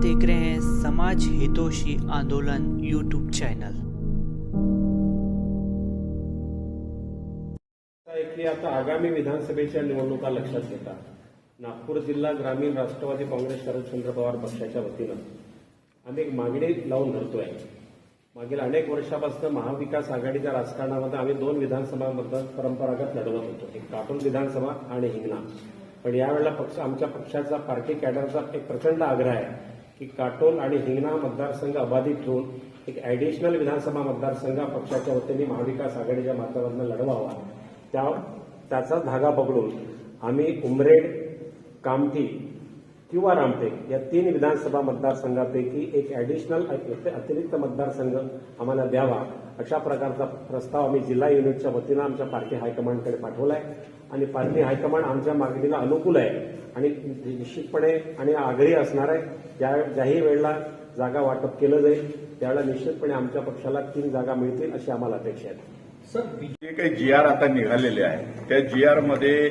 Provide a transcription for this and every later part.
देख रहे हैं समाज हितोषी आंदोलन यूट्यूब चैनल की आता आगामी विधानसभेच्या निवडणुका लक्षात घेता. नागपूर जिल्हा ग्रामीण राष्ट्रवादी काँग्रेस शरदचंद्र पवार पक्षाच्या वतीनं आम्ही एक मागणी लावून धरतोय. मागील अनेक वर्षापासून महाविकास आघाडीच्या राजकारणामध्ये आम्ही दोन विधानसभा परंपरागत लढवत होतो. एक काटोल विधानसभा आणि हिंगणा. पण यावेळेला पक्ष आमच्या पक्षाचा पार्टी कॅडरचा एक प्रचंड आग्रह आहे. की काटोल आणि हिंगणा मतदारसंघ अबाधित ठेवून एक ॲडिशनल विधानसभा मतदारसंघ पक्षाच्या वतीने महाविकास आघाडीच्या माध्यमातून लढवावा त्या त्याचा धागा पकडून आम्ही उमरेड कामठी किंवा रामटेक या तीन विधानसभा मतदारसंघापैकी एक ॲडिशनल अतिरिक्त मतदारसंघ आम्हाला द्यावा. अशा प्रकारचा प्रस्ताव आम्ही जिल्हा युनिटच्या वतीनं आमच्या पार्टी हायकमांडकडे पाठवला आहे आणि पार्टी हायकमांड आमच्या मागणीला अनुकूल आहे आणि निश्चितपणे आणि आग्रही असणार आहे ज्या ज्याही वेळेला जागा वाटप केलं जाईल त्यावेळेला निश्चितपणे आमच्या पक्षाला तीन जागा मिळतील अशी आम्हाला अपेक्षा आहे. जे काही जी आर आता निघालेले आहे त्या जी आरमध्ये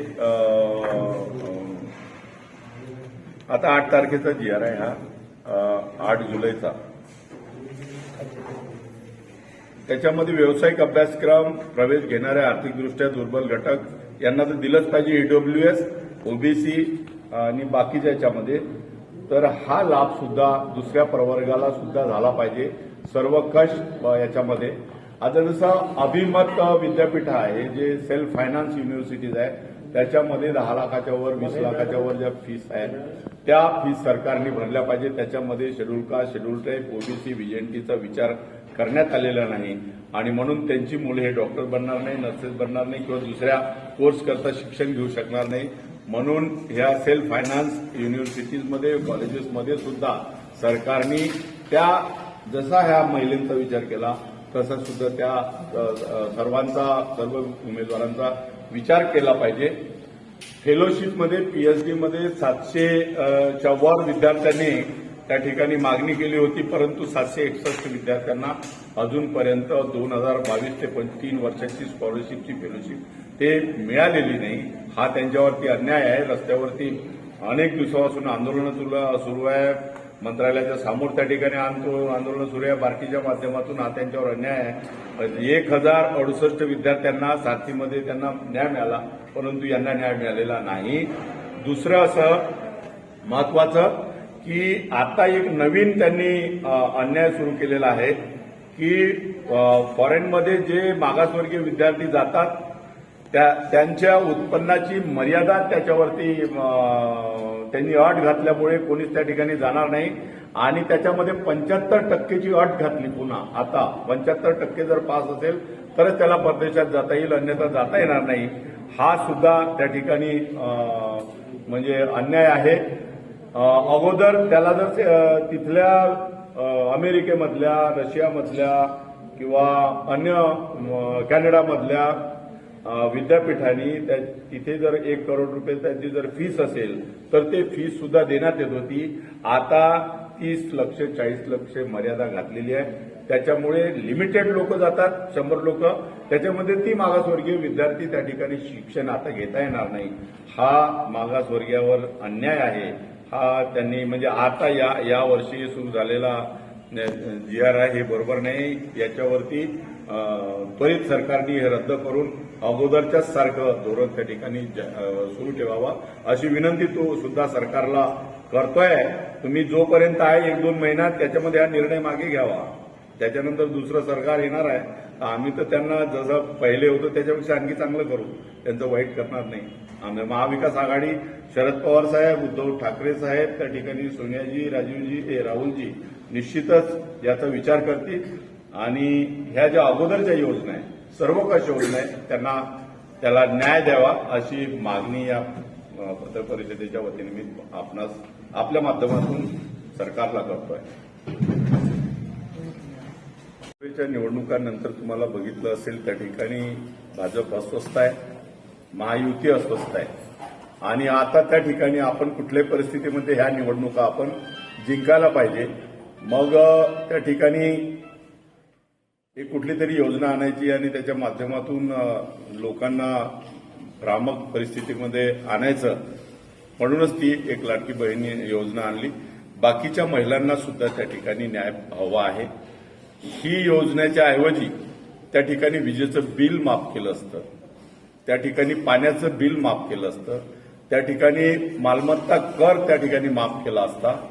आता आठ तारखेचा जी आर आहे हा. आठ जुलैचा. त्याच्यामध्ये व्यावसायिक अभ्यासक्रम प्रवेश घेणाऱ्या आर्थिकदृष्ट्या दुर्बल घटक यांना तर दिलंच पाहिजे ईडब्ल्यू एस ओबीसी आणि बाकीच्या याच्यामध्ये. तर हा लाभ सुद्धा दुसऱ्या प्रवर्गाला सुद्धा झाला पाहिजे. सर्व कष्ट याच्यामध्ये. आता जसं अभिमत विद्यापीठ आहे जे सेल्फ फायनान्स युनिव्हर्सिटीज आहे त्याच्यामध्ये दहा लाखाच्या वर वीस लाखाच्या वर ज्या फीस आहेत त्या फीस सरकारने भरल्या पाहिजे त्याच्यामध्ये शेड्यूल का शेड्यूल टाईप ओबीसी व्हीएनटीचा विचार करण्यात आलेला नाही. आणि म्हणून त्यांची मुले हे डॉक्टर बनणार नाही नर्सेस बनणार नाही किंवा दुसऱ्या कोर्स करता शिक्षण घेऊ शकणार नाही. म्हणून ह्या सेल्फ फायनान्स युनिव्हर्सिटीजमध्ये कॉलेजेसमध्ये सुद्धा सरकारने त्या जसा ह्या महिलांचा विचार केला तसंच सुद्धा त्या सर्वांचा सर्व उमेदवारांचा विचार केला पाहिजे. फेलोशिपमध्ये पीएचडीमध्ये सातशे अ, वर विद्यार्थ्यांनी त्या ठिकाणी मागणी केली होती परंतु सातशे एकसष्ट विद्यार्थ्यांना अजूनपर्यंत दोन हजार बावीस ते पण तीन वर्षाची स्कॉलरशिपची फेलोशिप ते मिळालेली नाही. हा त्यांच्यावरती अन्याय आहे. रस्त्यावरती अनेक दिवसापासून आंदोलनं सुरू आहे. मंत्रालयाच्या समोर त्या ठिकाणी आंदोलन सुरू आहे. बार्टीच्या माध्यमातून हा त्यांच्यावर अन्याय आहे. एक हजार अडुसष्ट विद्यार्थ्यांना साथीमध्ये त्यांना न्याय मिळाला परंतु यांना न्याय मिळालेला नाही. दुसरं असं महत्वाचं की आता एक नवीन त्यांनी अन्याय सुरू केलेला आहे की फॉरेनमध्ये जे मागासवर्गीय विद्यार्थी जातात त्या त्यांच्या उत्पन्नाची मर्यादा त्याच्यावरती त्यांनी अट घातल्यामुळे कोणीच त्या ठिकाणी जाणार नाही. आणि त्याच्यामध्ये पंच्याहत्तर टक्केची अट घातली पुन्हा. आता पंच्याहत्तर टक्के जर पास असेल तरच त्याला परदेशात जाता येईल अन्यथा जाता येणार नाही. हा सुद्धा त्या ठिकाणी म्हणजे अन्याय आहे. अगोदर त्याला जर तिथल्या अमेरिकेमधल्या रशियामधल्या किंवा अन्य कॅनडामधल्या विद्यापीठांनी त्या तिथे जर एक करोड रुपये त्यांची जर फीस असेल तर ते फीस सुद्धा देण्यात येत होती. आता तीस लक्ष चाळीस लक्ष मर्यादा घातलेली आहे. त्याच्यामुळे लिमिटेड लोक जातात शंभर लोक. त्याच्यामध्ये ती मागासवर्गीय विद्यार्थी त्या ठिकाणी शिक्षण आता घेता येणार नाही. हा मागासवर्गीयावर अन्याय आहे. हा त्यांनी म्हणजे आता या या वर्षी सुरू झालेला जी आर आहे हे बरोबर नाही. याच्यावरती त्वरित सरकारने हे रद्द करून अगोदरच्याच सारखं धोरण त्या ठिकाणी सुरू ठेवावं. अशी विनंती तो सुद्धा सरकारला करतोय. तुम्ही जोपर्यंत आहे एक दोन महिन्यात त्याच्यामध्ये हा निर्णय मागे घ्यावा. त्याच्यानंतर दुसरं सरकार येणार आहे. आम्ही तर त्यांना जसं पहिले होतो त्याच्यापेक्षा आणखी चांगलं करू. त्यांचं वाईट करणार नाही. आम्ही महाविकास आघाडी शरद पवार साहेब उद्धव ठाकरे साहेब त्या ठिकाणी सोनियाजी राजीवजी राहुलजी निश्चितच याचा विचार करतील. आणि ह्या ज्या अगोदरच्या योजना आहेत सर्वकष योजना आहेत त्यांना त्याला न्याय द्यावा अशी मागणी या पत्र परिषदेच्या वतीने मी आपणास आपल्या माध्यमातून सरकारला करतोय. लोकसभेच्या निवडणुकांनंतर तुम्हाला बघितलं असेल त्या ठिकाणी भाजप अस्वस्थ आहे महायुती अस्वस्थ आहे. आणि आता त्या ठिकाणी आपण कुठल्याही परिस्थितीमध्ये ह्या निवडणुका आपण जिंकायला पाहिजे? मग त्या ठिकाणी एक कुठली तरी योजना आणायची आणि त्याच्या माध्यमातून लोकांना भ्रामक परिस्थितीमध्ये आणायचं. म्हणूनच ती एक लाडकी बहिणी योजना आणली. बाकीच्या महिलांना सुद्धा त्या ठिकाणी न्याय हवा आहे. ही योजनेच्या ऐवजी त्या ठिकाणी विजेचं बिल माफ केलं असतं. त्या ठिकाणी पाण्याचं बिल माफ केलं असतं. त्या ठिकाणी मालमत्ता कर त्या ठिकाणी माफ केला असता.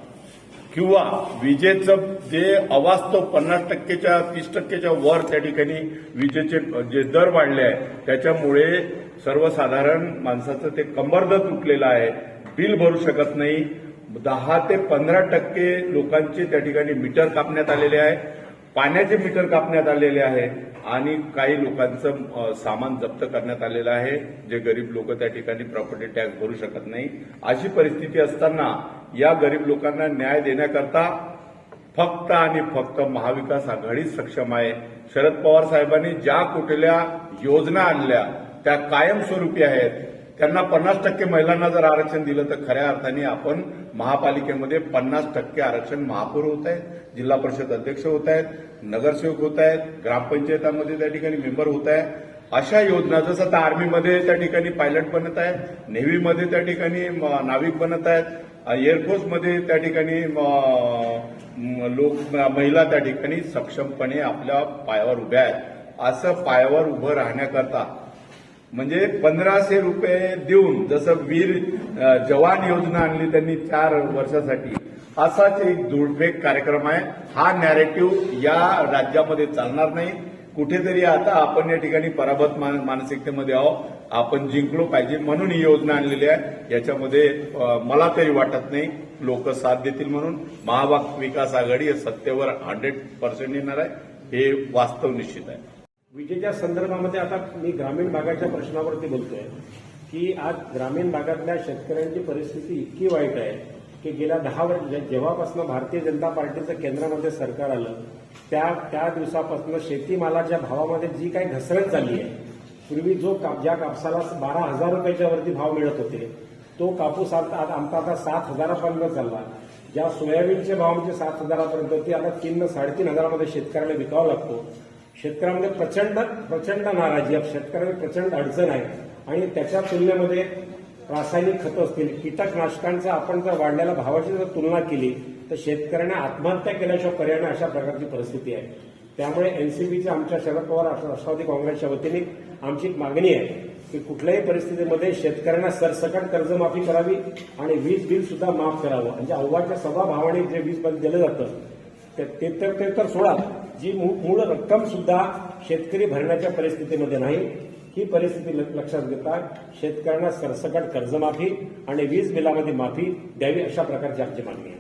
किंवा विजेचं जे अवास्तव पन्नास टक्केच्या तीस टक्केच्या वर त्या ठिकाणी विजेचे जे दर वाढले आहे त्याच्यामुळे सर्वसाधारण माणसाचं ते कंबरद तुटलेलं आहे. बिल भरू शकत नाही. दहा ते पंधरा टक्के लोकांचे त्या ठिकाणी मीटर कापण्यात आलेले आहे. पाण्याचे मीटर कापण्यात आलेले आहे आणि काही लोकांचं सामान जप्त करण्यात आलेलं आहे. जे गरीब लोक त्या ठिकाणी प्रॉपर्टी टॅक्स भरू शकत नाही. अशी परिस्थिती असताना या गरीब लोकांना न्याय देण्याकरता फक्त आणि फक्त महाविकास आघाडीच सक्षम आहे. शरद पवार साहेबांनी ज्या कुठल्या योजना आणल्या त्या कायमस्वरूपी आहेत. त्यांना पन्नास टक्के महिलांना जर आरक्षण दिलं तर खऱ्या अर्थाने आपण महापालिकेमध्ये पन्नास टक्के आरक्षण महापौर होत आहेत जिल्हा परिषद अध्यक्ष होत आहेत नगरसेवक होत आहेत ग्रामपंचायतामध्ये त्या ठिकाणी मेंबर होत आहे अशा योजना जसं आता आर्मीमध्ये त्या ठिकाणी पायलट बनत आहेत नेव्हीमध्ये त्या ठिकाणी म, नाविक बनत आहेत एअरफोर्समध्ये त्या ठिकाणी लोक महिला त्या ठिकाणी सक्षमपणे आपल्या पायावर उभ्या आहेत. असं पायावर उभं राहण्याकरता म्हणजे पंधराशे रुपये देऊन जसं वीर जवान योजना आणली त्यांनी चार वर्षासाठी असाच एक दुर्भेग कार्यक्रम आहे. हा नॅरेटिव्ह या राज्यामध्ये चालणार नाही. कुठेतरी आता आपण या ठिकाणी पराभत मान- मानसिकतेमध्ये आहोत. आपण जिंकलो पाहिजे म्हणून ही योजना आणलेली आहे. याच्यामध्ये मला तरी वाटत नाही. लोक साथ देतील म्हणून. महाविकास आघाडी सत्तेवर हंड्रेड पर्सेंट येणार आहे. हे वास्तव निश्चित आहे. विजेच्या संदर्भामध्ये आता मी ग्रामीण भागाच्या प्रश्नावरती बोलतोय की आज ग्रामीण भागातल्या शेतकऱ्यांची परिस्थिती इतकी वाईट आहे की गेल्या दहा वर्ष जेव्हापासून भारतीय जनता पार्टीचं केंद्रामध्ये सरकार आलं त्या त्या दिवसापासून शेतीमालाच्या भावामध्ये जी काही घसरण झाली आहे पूर्वी जो काप ज्या कापसाला बारा हजार रुपयाच्या वरती भाव मिळत होते तो कापूस आता आमचा आता सात हजारापर्यंत चालला. ज्या सोयाबीनचे भाव म्हणजे सात हजारापर्यंत होते आता तीन साडेतीन हजारामध्ये शेतकऱ्याला विकावा लागतो. शेतकऱ्यांमध्ये प्रचंड प्रचंड नाराजी आहे शेतकऱ्यांना प्रचंड अडचण आहे. आणि त्याच्या तुलनेमध्ये रासायनिक खतं असतील कीटकनाशकांचा आपण जर वाढलेल्या भावाची जर तुलना केली तर शेतकऱ्यांना आत्महत्या केल्याशिवाय पर्याय अशा प्रकारची परिस्थिती आहे. त्यामुळे एनसीबीच्या आमच्या शरद पवार राष्ट्रवादी काँग्रेसच्या वतीने आमची एक मागणी आहे की कुठल्याही परिस्थितीमध्ये शेतकऱ्यांना सरसकट कर्जमाफी करावी आणि वीज बिल सुद्धा माफ करावं. म्हणजे अव्वाच्या सव्वा भावाने जे वीज बिल दिलं जातं ते ते तर ते तर सोडा. जी मू- मूळ रक्कम सुद्धा शेतकरी भरण्याच्या परिस्थितीमध्ये नाही ही परिस्थिती ल- लक्षात घेता शेतकऱ्यांना सरसकट कर्जमाफी आणि वीज बिलामध्ये माफी द्यावी अशा प्रकारची आमची मागणी आहे.